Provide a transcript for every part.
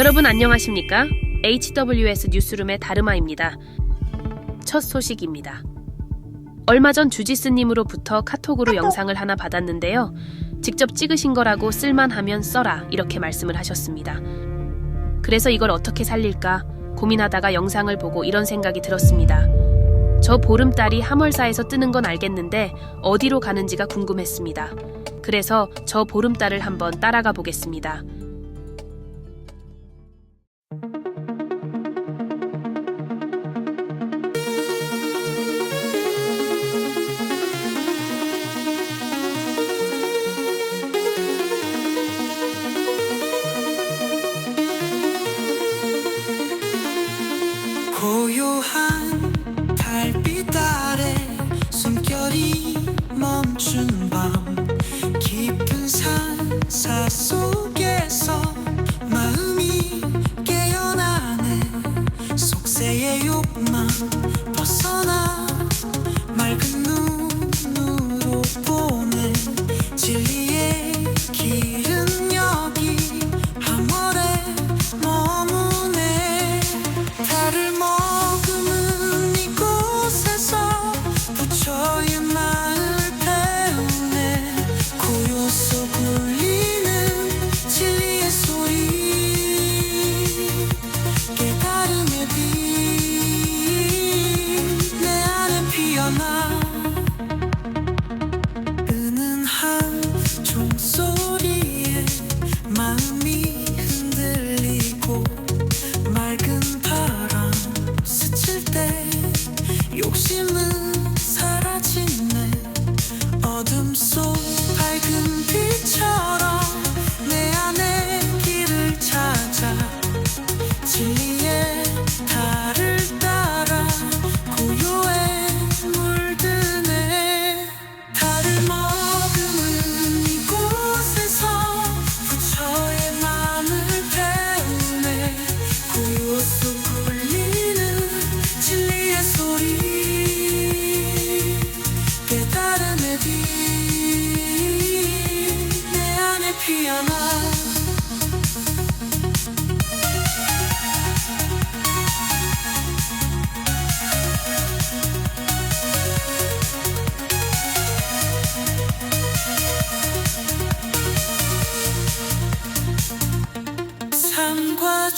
여러분 안녕하십니까? HWS 뉴스룸의 다르마입니다. 첫 소식입니다. 얼마 전 주지스님으로부터 카톡으로 영상을 하나 받았는데요. 직접 찍으신 거라고 쓸만하면 써라 이렇게 말씀을 하셨습니다. 그래서 이걸 어떻게 살릴까 고민하다가 영상을 보고 이런 생각이 들었습니다. 저 보름달이 함월사에서 뜨는 건 알겠는데 어디로 가는지가 궁금했습니다. 그래서 저 보름달을 한번 따라가 보겠습니다.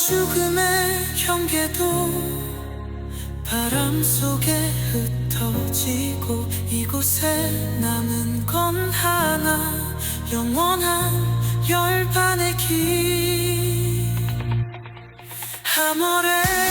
죽음의 경계도 바람 속에 흩어지고 이곳에 남은 건 하나 영원한 열반의 길. 함월의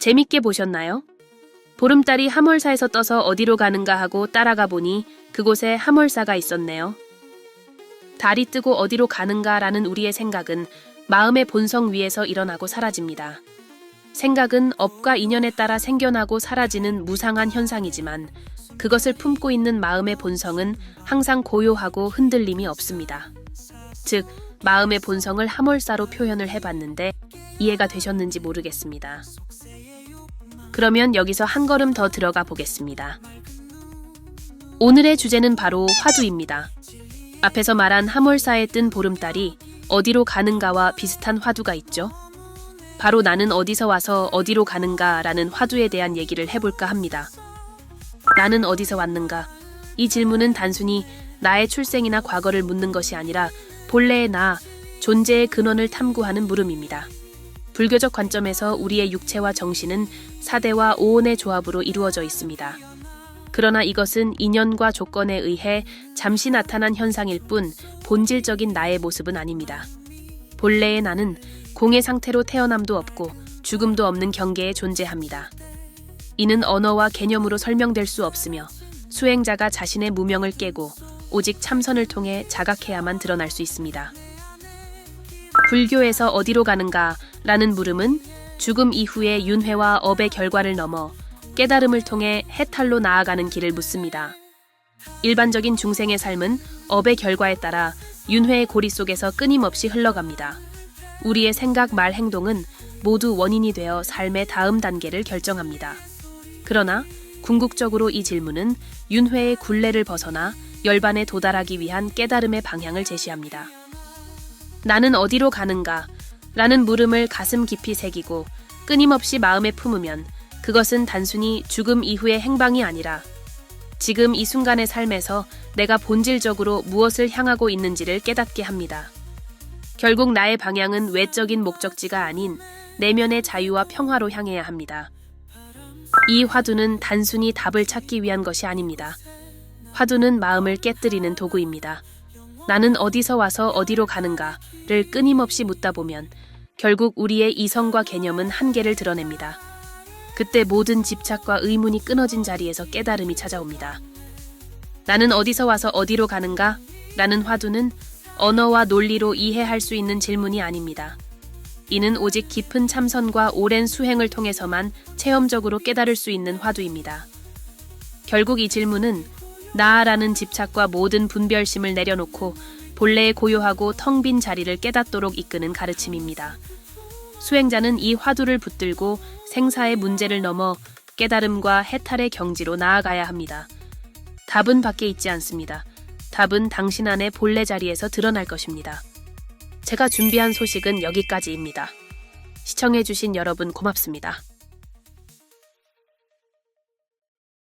재밌게 보셨나요? 보름달이 함월사에서 떠서 어디로 가는가 하고 따라가 보니 그곳에 함월사가 있었네요. 달이 뜨고 어디로 가는가라는 우리의 생각은 마음의 본성 위에서 일어나고 사라집니다. 생각은 업과 인연에 따라 생겨나고 사라지는 무상한 현상이지만 그것을 품고 있는 마음의 본성은 항상 고요하고 흔들림이 없습니다. 즉, 마음의 본성을 함월사로 표현을 해봤는데 이해가 되셨는지 모르겠습니다. 그러면 여기서 한 걸음 더 들어가 보겠습니다. 오늘의 주제는 바로 화두입니다. 앞에서 말한 함월사에 뜬 보름달이 어디로 가는가와 비슷한 화두가 있죠. 바로 나는 어디서 와서 어디로 가는가라는 화두에 대한 얘기를 해볼까 합니다. 나는 어디서 왔는가? 이 질문은 단순히 나의 출생이나 과거를 묻는 것이 아니라 본래의 나, 존재의 근원을 탐구하는 물음입니다. 불교적 관점에서 우리의 육체와 정신은 사대와 오온의 조합으로 이루어져 있습니다. 그러나 이것은 인연과 조건에 의해 잠시 나타난 현상일 뿐 본질적인 나의 모습은 아닙니다. 본래의 나는 공의 상태로 태어남도 없고 죽음도 없는 경계에 존재합니다. 이는 언어와 개념으로 설명될 수 없으며 수행자가 자신의 무명을 깨고 오직 참선을 통해 자각해야만 드러날 수 있습니다. 불교에서 어디로 가는가? 라는 물음은 죽음 이후의 윤회와 업의 결과를 넘어 깨달음을 통해 해탈로 나아가는 길을 묻습니다. 일반적인 중생의 삶은 업의 결과에 따라 윤회의 고리 속에서 끊임없이 흘러갑니다. 우리의 생각, 말, 행동은 모두 원인이 되어 삶의 다음 단계를 결정합니다. 그러나 궁극적으로 이 질문은 윤회의 굴레를 벗어나 열반에 도달하기 위한 깨달음의 방향을 제시합니다. 나는 어디로 가는가? 라는 물음을 가슴 깊이 새기고 끊임없이 마음에 품으면 그것은 단순히 죽음 이후의 행방이 아니라 지금 이 순간의 삶에서 내가 본질적으로 무엇을 향하고 있는지를 깨닫게 합니다. 결국 나의 방향은 외적인 목적지가 아닌 내면의 자유와 평화로 향해야 합니다. 이 화두는 단순히 답을 찾기 위한 것이 아닙니다. 화두는 마음을 깨뜨리는 도구입니다. 나는 어디서 와서 어디로 가는가를 끊임없이 묻다 보면 결국 우리의 이성과 개념은 한계를 드러냅니다. 그때 모든 집착과 의문이 끊어진 자리에서 깨달음이 찾아옵니다. 나는 어디서 와서 어디로 가는가? 라는 화두는 언어와 논리로 이해할 수 있는 질문이 아닙니다. 이는 오직 깊은 참선과 오랜 수행을 통해서만 체험적으로 깨달을 수 있는 화두입니다. 결국 이 질문은 나라는 집착과 모든 분별심을 내려놓고 본래의 고요하고 텅 빈 자리를 깨닫도록 이끄는 가르침입니다. 수행자는 이 화두를 붙들고 생사의 문제를 넘어 깨달음과 해탈의 경지로 나아가야 합니다. 답은 밖에 있지 않습니다. 답은 당신 안의 본래 자리에서 드러날 것입니다. 제가 준비한 소식은 여기까지입니다. 시청해주신 여러분 고맙습니다.